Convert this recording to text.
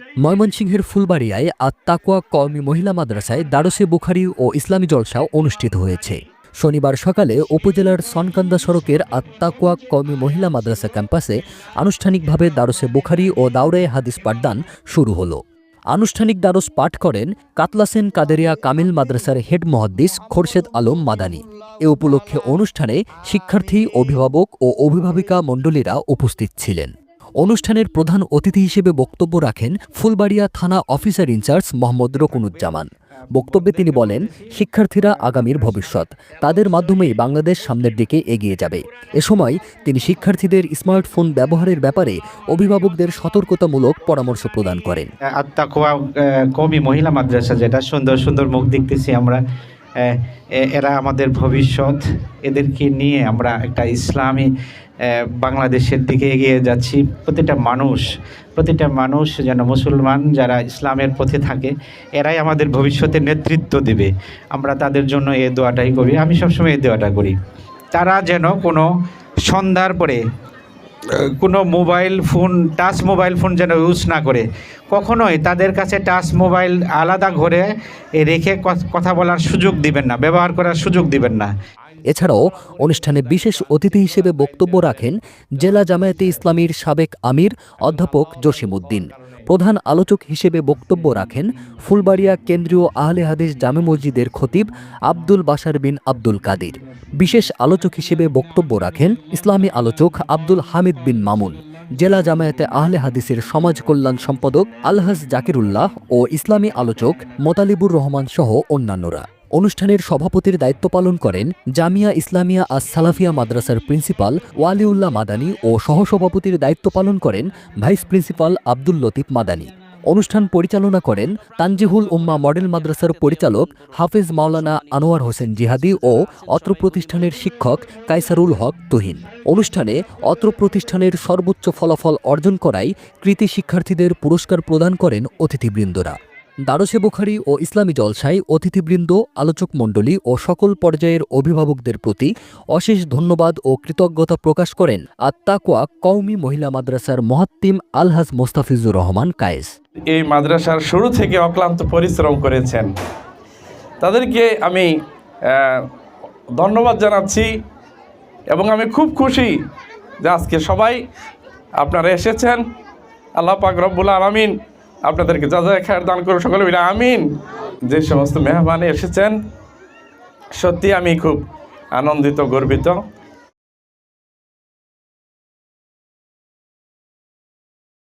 ময়মনসিংহের ফুলবাড়িয়ায় আত্মাকুয়া কওমি মহিলা মাদ্রাসায় দারসে বুখারি ও ইসলামী জলসা অনুষ্ঠিত হয়েছে। শনিবার সকালে উপজেলার সনকান্দা সড়কের আত্মাকুয়া কওমি মহিলা মাদ্রাসা ক্যাম্পাসে আনুষ্ঠানিকভাবে দারসে বুখারি ও দাউরে হাদিস পাঠদান শুরু হলো। আনুষ্ঠানিক দ্বারস পাঠ করেন কাতলাসেন কাদেরিয়া কামিল মাদ্রাসার হেড মহাদ্দিস খোরশেদ আলম মাদানী। এ উপলক্ষে অনুষ্ঠানে শিক্ষার্থী, অভিভাবক ও অভিভাবিকা মণ্ডলীরা উপস্থিত ছিলেন। অনুষ্ঠানের প্রধান অতিথি হিসেবে বক্তব্য রাখেন ফুলবাড়িয়া থানা অফিসার ইনচার্জ মোহাম্মদ রকুনুজ্জামান। বক্তব্যে তিনি বলেন, শিক্ষার্থীরা আগামীর ভবিষ্যৎ, তাদের মাধ্যমেই বাংলাদেশ সামনের দিকে এগিয়ে যাবে। এ সময় তিনি শিক্ষার্থীদের স্মার্টফোন ব্যবহারের ব্যাপারে অভিভাবকদের সতর্কতামূলক পরামর্শ প্রদান করেন। আত্মাকুয়া কমি মহিলা মাদ্রাসা যেটা, সুন্দর সুন্দর মুখ দেখতেছি আমরা। এরা আমাদের ভবিষ্যৎ। এদেরকে নিয়ে আমরা একটা ইসলামী বাংলাদেশের দিকে এগিয়ে যাচ্ছি। প্রতিটা মানুষ প্রতিটা মানুষ যেন মুসলমান যারা ইসলামের পথে থাকে, এরাই আমাদের ভবিষ্যতে নেতৃত্ব দেবে। আমরা তাদের জন্য এই দোয়াটাই করি। আমি সবসময় এই দোয়াটা করি। তারা যেন কোনো সন্ধ্যার পরে কোনো mobile phone, touch mobile phone যেন ইউজ না করে। কখনোই তাদের কাছে টাচ মোবাইল আলাদা ঘরে রেখে কথা বলার সুযোগ দিবেন না, ব্যবহার করার সুযোগ দিবেন না। এছাড়াও অনুষ্ঠানে বিশেষ অতিথি হিসেবে বক্তব্য রাখেন জেলা জামায়াতে ইসলামীর সাবেক আমির অধ্যাপক জসিমউদ্দিন। প্রধান আলোচক হিসেবে বক্তব্য রাখেন ফুলবাড়িয়া কেন্দ্রীয় আহলে হাদিস জামে মসজিদের খতিব আব্দুল বাশার বিন আব্দুল কাদির। বিশেষ আলোচক হিসেবে বক্তব্য রাখেন ইসলামী আলোচক আব্দুল হামিদ বিন মামুন। জেলা জামায়াতে আহলে হাদিসের সমাজ কল্যাণ সম্পাদক আলহাজ জাকিরুল্লাহ ও ইসলামী আলোচক মোতালিবুর রহমান সহ অন্যান্যরা। অনুষ্ঠানের সভাপতির দায়িত্ব পালন করেন জামিয়া ইসলামিয়া আস সালাফিয়া মাদ্রাসার প্রিন্সিপাল ওয়ালিউল্লাহ মাদানী ও সহসভাপতির দায়িত্ব পালন করেন ভাইস প্রিন্সিপাল আব্দুল লতিফ মাদানী। অনুষ্ঠান পরিচালনা করেন তানজিহুল উম্মা মডেল মাদ্রাসার পরিচালক হাফেজ মাওলানা আনোয়ার হোসেন জিহাদি ও অত্র প্রতিষ্ঠানের শিক্ষক কাইসারুল হক তুহিন। অনুষ্ঠানে অত্র প্রতিষ্ঠানের সর্বোচ্চ ফলাফল অর্জন করায় কৃতি শিক্ষার্থীদের পুরস্কার প্রদান করেন অতিথিবৃন্দরা। দারসে বুখারি ও ইসলামী জলসায় অতিথিবৃন্দ আলোচক মণ্ডলী ও সকল পর্যায়ের অভিভাবকদের প্রতি অশেষ ধন্যবাদ ও কৃতজ্ঞতা প্রকাশ করেন আত্মাকুয়া কওমি মহিলা মাদ্রাসার মহাত্তিম আলহাজ মোস্তাফিজুর রহমান কায়েস। এই মাদ্রাসার শুরু থেকে অক্লান্ত পরিশ্রম করেছেন। তাদেরকে আমি ধন্যবাদ জানাচ্ছি এবং আমি খুব খুশি যে আজকে সবাই আপনারা এসেছেন। আল্লাহ পাক রব্বুল আলমিন আপনাদেরকে যা যা খায়ের দান করুন, সকলে মিলে আমিন। যে সমস্ত মেহমান এসেছেন, সত্যি আমি খুব আনন্দিত, গর্বিত।